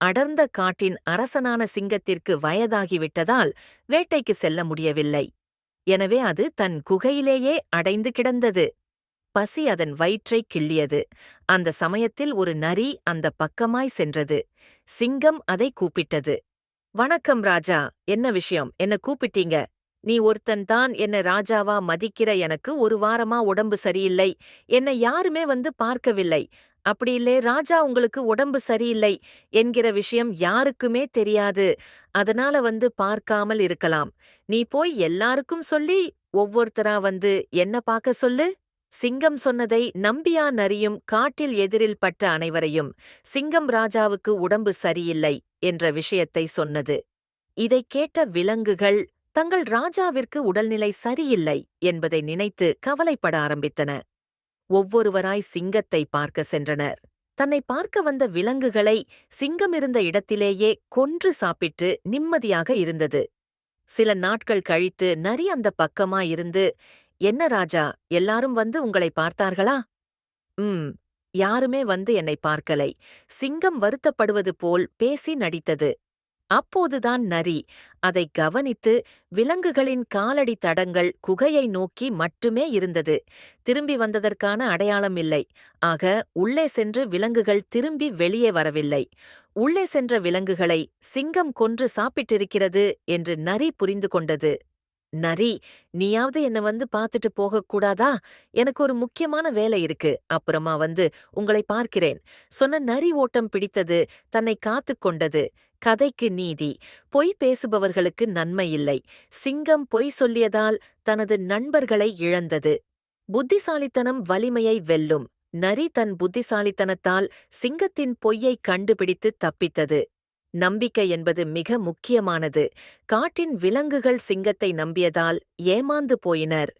அடர்ந்த காட்டின் அரசனான சிங்கத்திற்கு வயதாகிவிட்டதால் வேட்டைக்கு செல்ல முடியவில்லை. எனவே அது தன் குகையிலேயே அடைந்து கிடந்தது. பசி அதன் வயிற்றைக் கிள்ளியது. அந்த சமயத்தில் ஒரு நரி அந்த பக்கமாய் சென்றது. சிங்கம் அதை கூப்பிட்டது. வணக்கம் ராஜா என்ன விஷயம்? என்ன கூப்பிட்டீங்க? நீ ஒருத்தன் தான் என்ன ராஜாவா மதிக்கிற எனக்கு ஒரு வாரமா உடம்பு சரியில்லை. என்னை யாருமே வந்து பார்க்கவில்லை. அப்படி இல்லே ராஜா உங்களுக்கு உடம்பு சரியில்லை என்கிற விஷயம் யாருக்குமே தெரியாது. அதனால வந்து பார்க்காமல் இருக்கலாம். நீ போய் எல்லாருக்கும் சொல்லி ஒவ்வொருத்தரா வந்து என்ன பார்க்க சொல்லு? சிங்கம் சொன்னதை நம்பியா நரியும் காட்டில் எதிரில் பட்ட அனைவரையும் சிங்கம் ராஜாவுக்கு உடம்பு சரியில்லை என்ற விஷயத்தை சொன்னது. இதைக் கேட்ட விலங்குகள் தங்கள் ராஜாவிற்கு உடல்நிலை சரியில்லை என்பதை நினைத்து கவலைப்பட ஆரம்பித்தன. ஒவ்வொருவராய் சிங்கத்தை பார்க்க சென்றனர். தன்னை பார்க்க வந்த விலங்குகளை சிங்கம் இருந்த இடத்திலேயே கொன்று சாப்பிட்டு நிம்மதியாக இருந்தது. சில நாட்கள் கழித்து நரி அந்த பக்கமாயிருந்து என்ன ராஜா எல்லாரும் வந்து உங்களை பார்த்தார்களா? ம் யாருமே வந்து என்னை பார்க்கலை. சிங்கம் வருத்தப்படுவது போல் பேசி நடித்தது. அப்போதுதான் நரி. அதை கவனித்து விலங்குகளின் காலடி தடங்கள் குகையை நோக்கி மட்டுமே இருந்தது. திரும்பி வந்ததற்கான அடையாளம் இல்லை. ஆக உள்ளே சென்று விலங்குகள் திரும்பி வெளியே வரவில்லை. உள்ளே சென்ற விலங்குகளை சிங்கம் கொன்று சாப்பிட்டிருக்கிறது என்று நரி புரிந்து கொண்டது. நரி நீயாவது என்ன வந்து பார்த்துட்டு போகக்கூடாதா எனக்கு ஒரு முக்கியமான வேலை இருக்கு. அப்புறமா வந்து உங்களை பார்க்கிறேன். சொன்ன நரி ஓட்டம் பிடித்தது தன்னை காத்துக் கொண்டது. கதைக்கு நீதி. பொய் பேசுபவர்களுக்கு நன்மை இல்லை. சிங்கம் பொய் சொல்லியதால் தனது நண்பர்களை இழந்தது. புத்திசாலித்தனம் வலிமையை வெல்லும். நரி தன் புத்திசாலித்தனத்தால் சிங்கத்தின் பொய்யை கண்டுபிடித்து தப்பித்தது. நம்பிக்கை என்பது மிக முக்கியமானது. காட்டின் விலங்குகள் சிங்கத்தை நம்பியதால் ஏமாந்து போயினர்.